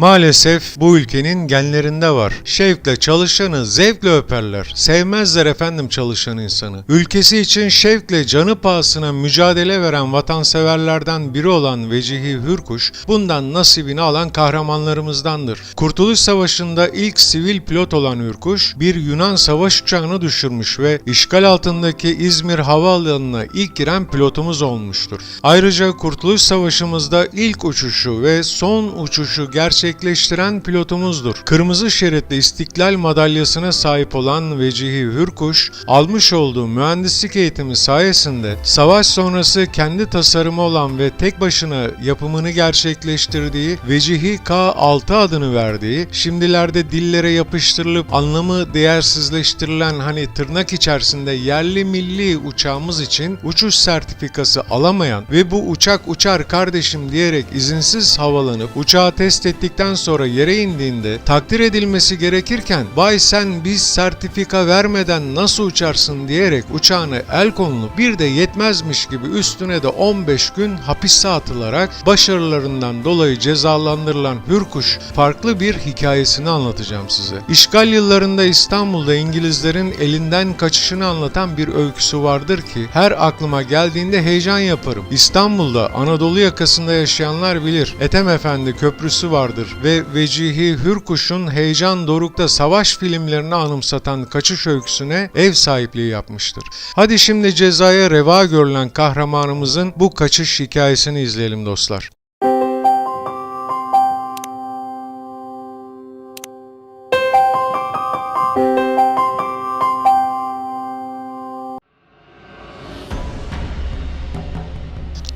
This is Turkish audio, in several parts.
Maalesef bu ülkenin genlerinde var. Şevkle çalışanı zevkle öperler. Sevmezler efendim çalışan insanı. Ülkesi için şevkle canı pahasına mücadele veren vatanseverlerden biri olan Vecihi Hürkuş, bundan nasibini alan kahramanlarımızdandır. Kurtuluş Savaşı'nda ilk sivil pilot olan Hürkuş, bir Yunan savaş uçağını düşürmüş ve işgal altındaki İzmir Havaalanı'na ilk giren pilotumuz olmuştur. Ayrıca Kurtuluş Savaşı'mızda ilk uçuşu ve son uçuşu gerçekleştiren pilotumuzdur. Kırmızı şeritli İstiklal madalyasına sahip olan Vecihi Hürkuş, almış olduğu mühendislik eğitimi sayesinde savaş sonrası kendi tasarımı olan ve tek başına yapımını gerçekleştirdiği Vecihi K6 adını verdiği, şimdilerde dillere yapıştırılıp anlamı değersizleştirilen hani tırnak içerisinde yerli milli uçağımız için uçuş sertifikası alamayan ve bu uçak uçar kardeşim diyerek izinsiz havalanıp uçağı test ettikten sonra yere indiğinde takdir edilmesi gerekirken vay sen biz sertifika vermeden nasıl uçarsın diyerek uçağına el konulup bir de yetmezmiş gibi üstüne de 15 gün hapise atılarak başarılarından dolayı cezalandırılan Hürkuş farklı bir hikayesini anlatacağım size. İşgal yıllarında İstanbul'da İngilizlerin elinden kaçışını anlatan bir öyküsü vardır ki her aklıma geldiğinde heyecan yaparım. İstanbul'da Anadolu yakasında yaşayanlar bilir. Ethem Efendi Köprüsü vardır ve Vecihi Hürkuş'un Heyecan Doruk'ta savaş filmlerini anımsatan kaçış öyküsüne ev sahipliği yapmıştır. Hadi şimdi cezaya reva görülen kahramanımızın bu kaçış hikayesini izleyelim dostlar.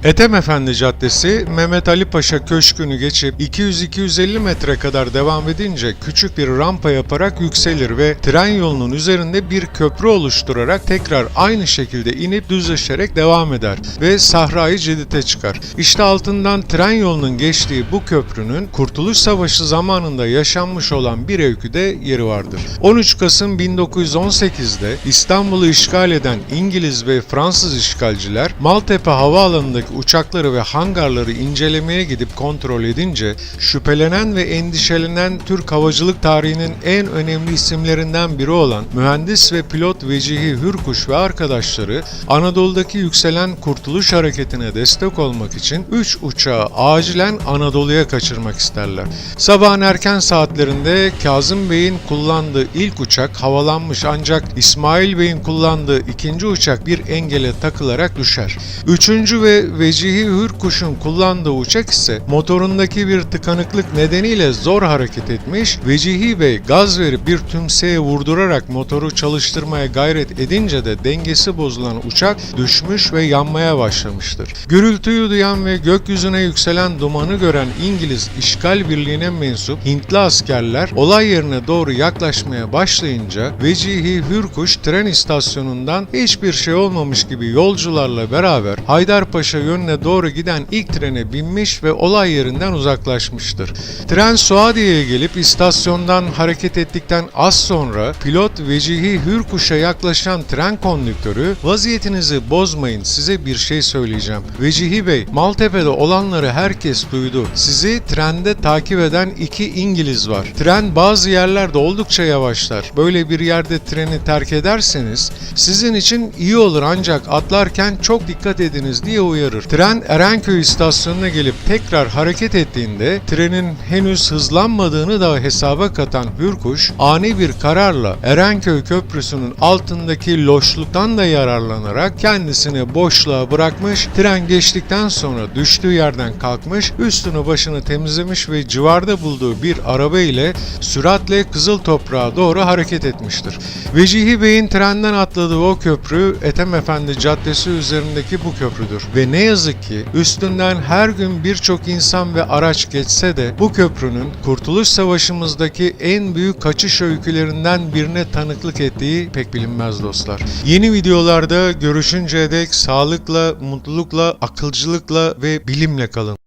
Ethem Efendi Caddesi, Mehmet Ali Paşa Köşkü'nü geçip 200-250 metre kadar devam edince küçük bir rampa yaparak yükselir ve tren yolunun üzerinde bir köprü oluşturarak tekrar aynı şekilde inip düzleşerek devam eder ve Sahra-i Cedid'e çıkar. İşte altından tren yolunun geçtiği bu köprünün Kurtuluş Savaşı zamanında yaşanmış olan bir öyküde yeri vardır. 13 Kasım 1918'de İstanbul'u işgal eden İngiliz ve Fransız işgalciler Maltepe Havaalanı'ndaki uçakları ve hangarları incelemeye gidip kontrol edince şüphelenen ve endişelenen Türk havacılık tarihinin en önemli isimlerinden biri olan mühendis ve pilot Vecihi Hürkuş ve arkadaşları Anadolu'daki yükselen Kurtuluş Hareketi'ne destek olmak için 3 uçağı acilen Anadolu'ya kaçırmak isterler. Sabahın erken saatlerinde Kazım Bey'in kullandığı ilk uçak havalanmış ancak İsmail Bey'in kullandığı ikinci uçak bir engele takılarak düşer. Üçüncü ve Vecihi Hürkuş'un kullandığı uçak ise motorundaki bir tıkanıklık nedeniyle zor hareket etmiş. Vecihi Bey gaz verip bir tümseye vurdurarak motoru çalıştırmaya gayret edince de dengesi bozulan uçak düşmüş ve yanmaya başlamıştır. Gürültüyü duyan ve gökyüzüne yükselen dumanı gören İngiliz işgal birliğine mensup Hintli askerler olay yerine doğru yaklaşmaya başlayınca Vecihi Hürkuş tren istasyonundan hiçbir şey olmamış gibi yolcularla beraber Haydarpaşa yönüne doğru giden ilk trene binmiş ve olay yerinden uzaklaşmıştır. Tren Suadiye'ye gelip istasyondan hareket ettikten az sonra pilot Vecihi Hürkuş'a yaklaşan tren kondüktörü vaziyetinizi bozmayın size bir şey söyleyeceğim. Vecihi Bey Maltepe'de olanları herkes duydu. Sizi trende takip eden iki İngiliz var. Tren bazı yerlerde oldukça yavaşlar. Böyle bir yerde treni terk ederseniz sizin için iyi olur ancak atlarken çok dikkat ediniz diye uyarır. Tren Erenköy istasyonuna gelip tekrar hareket ettiğinde trenin henüz hızlanmadığını da hesaba katan Hürkuş ani bir kararla Erenköy Köprüsü'nün altındaki loşluktan da yararlanarak kendisini boşluğa bırakmış, tren geçtikten sonra düştüğü yerden kalkmış, üstünü başını temizlemiş ve civarda bulduğu bir araba ile süratle Kızıl Toprağa doğru hareket etmiştir. Vecihi Bey'in trenden atladığı o köprü Ethem Efendi Caddesi üzerindeki bu köprüdür ve ne yazık ki üstünden her gün birçok insan ve araç geçse de bu köprünün Kurtuluş Savaşımızdaki en büyük kaçış öykülerinden birine tanıklık ettiği pek bilinmez dostlar. Yeni videolarda görüşünceye dek sağlıkla, mutlulukla, akılcılıkla ve bilimle kalın.